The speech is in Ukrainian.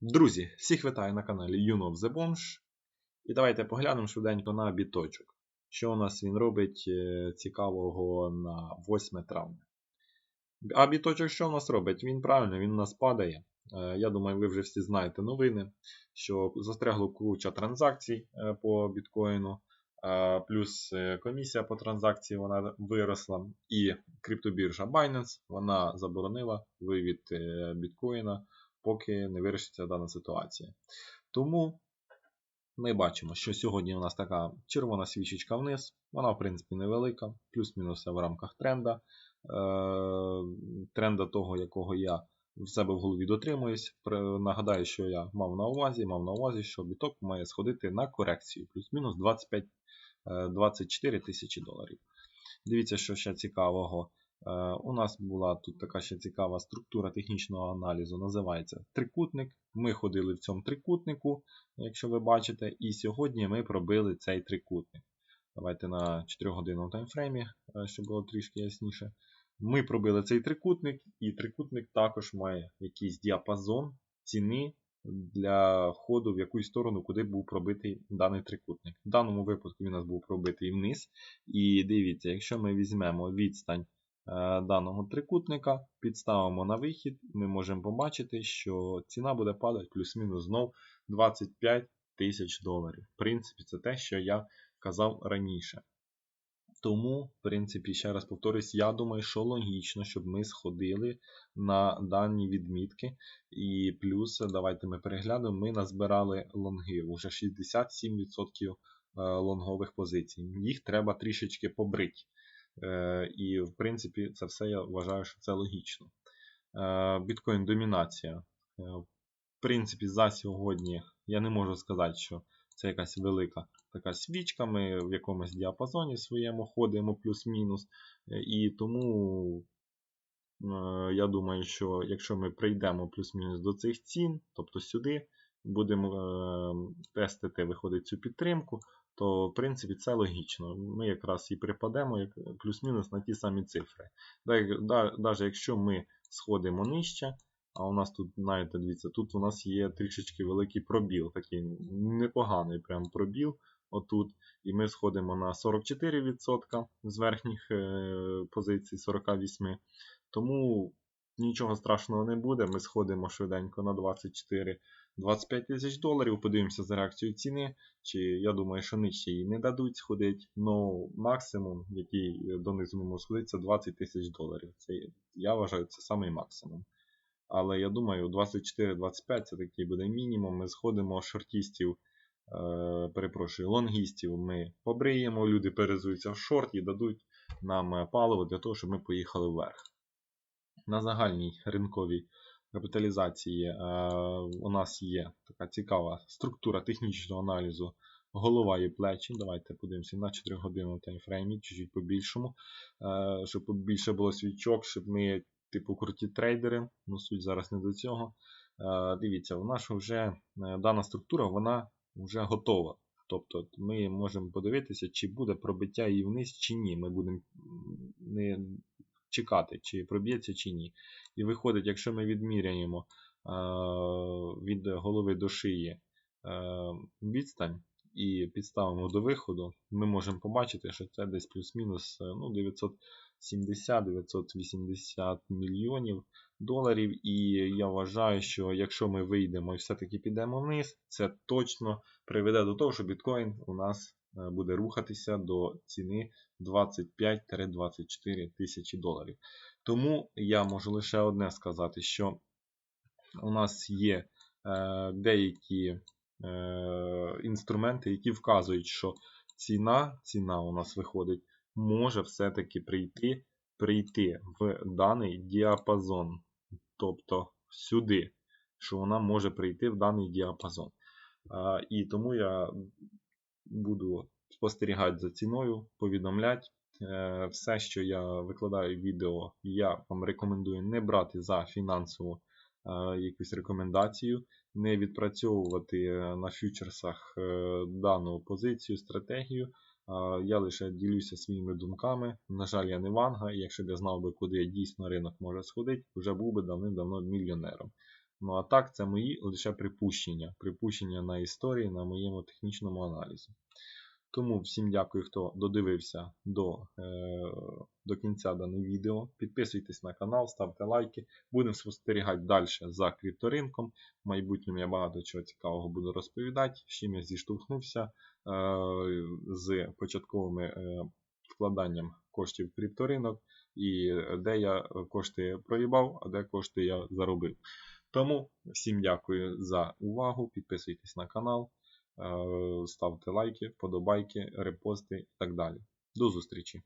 Друзі, всіх вітаю на каналі You Know The Bomb. І давайте поглянемо швиденько на біточок. Що у нас він робить е, цікавого на 8 травня. А біточок що у нас робить? Він правильно, він у нас падає. Е, я думаю, ви вже всі знаєте новини, що застрягло куча транзакцій е, по біткоїну. Плюс комісія по транзакції вона виросла. І криптобіржа Binance вона заборонила вивід біткоїна поки не вирішиться дана ситуація. Тому ми бачимо, що сьогодні у нас така червона свічечка вниз, вона, в принципі, невелика, плюс-мінус в рамках тренда. Е, тренда того, якого я в себе в голові дотримуюсь. Нагадаю, що я мав на увазі, мав на увазі, що біток має сходити на корекцію, плюс-мінус 25-24 е, тисячі доларів. Дивіться, що ще цікавого. Е, у нас була тут така ще цікава структура технічного аналізу, називається трикутник. Ми ходили в цьому трикутнику, якщо ви бачите, і сьогодні ми пробили цей трикутник. Давайте на 4 годинному таймфреймі, е, щоб було трішки ясніше. Ми пробили цей трикутник, і трикутник також має якийсь діапазон ціни для ходу в якусь сторону, куди був пробитий даний трикутник. В даному випадку він у нас був пробитий вниз. І дивіться, якщо ми візьмемо відстань. Е, даного трикутника, підставимо на вихід, ми можемо побачити, що ціна буде падати плюс-мінус знов 25 тисяч доларів. В принципі, це те, що я казав раніше. Тому, в принципі, ще раз повторюсь, я думаю, що логічно, щоб ми сходили на дані відмітки. І плюс, давайте ми переглянемо, ми назбирали лонги. Уже 67% е, лонгових позицій. Їх треба трішечки побрити. Е, і, в принципі, це все я вважаю, що це логічно. Е, біткоін домінація. Е, в принципі, за сьогодні я не можу сказати, що це якась велика така свічка. Ми в якомусь діапазоні своєму ходимо плюс-мінус. І тому я думаю, що якщо ми прийдемо плюс-мінус до цих цін, тобто сюди, будемо тестити, виходить цю підтримку, то в принципі це логічно. Ми якраз і припадемо плюс-мінус на ті самі цифри. Навіть якщо ми сходимо нижче, а у нас тут, знаєте, дивіться, тут у нас є трішечки великий пробіл, такий непоганий прям пробіл. отут. І ми сходимо на 44% з верхніх е, позицій 48%. Тому нічого страшного не буде. Ми сходимо швиденько на 24 25 тисяч доларів. Подивимося за реакцію ціни. Чи я думаю, що нижче її не дадуть сходити. Ну, максимум, який донизу ми можемо сходити, це 20 тисяч доларів. Це, Я вважаю, це самий максимум. Але я думаю, 24-25 це такий буде мінімум. Ми сходимо шортістів, е, перепрошую, лонгістів ми побриємо, люди перезуються в шорт і дадуть нам паливо для того, щоб ми поїхали вверх. На загальній ринковій капіталізації е, у нас є така цікава структура технічного аналізу голова і плечі. Давайте подивимося на 4 години таймфреймі, чуть-чуть по-більшому, е, щоб більше було свічок, щоб ми, типу, круті трейдери, ну суть зараз не до цього. Е, дивіться, у нас вже дана структура вона вже готова. Тобто ми можемо подивитися, чи буде пробиття її вниз, чи ні. Ми будемо не чекати, чи проб'ється, чи ні. І виходить, якщо ми відміряємо від голови до шиї відстань і підставимо до виходу, ми можемо побачити, що це десь плюс-мінус ну, 970-980 мільйонів доларів. І я вважаю, що якщо ми вийдемо і все-таки підемо вниз, це точно приведе до того, що біткоін у нас Е, буде рухатися до ціни 25-24 тисячі доларів. Тому я можу лише одне сказати, що у нас є е, деякі е, інструменти, які вказують, що ціна ціна у нас виходить, може все-таки прийти прийти в даний діапазон. Тобто сюди, що вона може прийти в даний діапазон. І тому я буду спостерігати за ціною, повідомляти. Е, все, що я викладаю в відео, я вам рекомендую не брати за фінансову е, якусь рекомендацію, не відпрацьовувати е, на фьючерсах дану позицію, стратегію. Я лише ділюся своїми думками. На жаль, я не ванга, і якщо б я знав би, куди дійсно ринок може сходити, вже був би давним-давно мільйонером. Ну а так, це мої лише припущення. Припущення на історії, на моєму технічному аналізі. Тому всім дякую, хто додивився до, е, до кінця дане відео. Підписуйтесь на канал, ставте лайки. Будемо спостерігати далі за крипторинком. В майбутньому я багато чого цікавого буду розповідати. З чим я зіштовхнувся е, з початковими е, вкладанням коштів в крипторинок і де я кошти проїбав, а де кошти я заробив. Тому всім дякую за увагу. Підписуйтесь на канал, е, ставте лайки, вподобайки, репости і так далі. До зустрічі!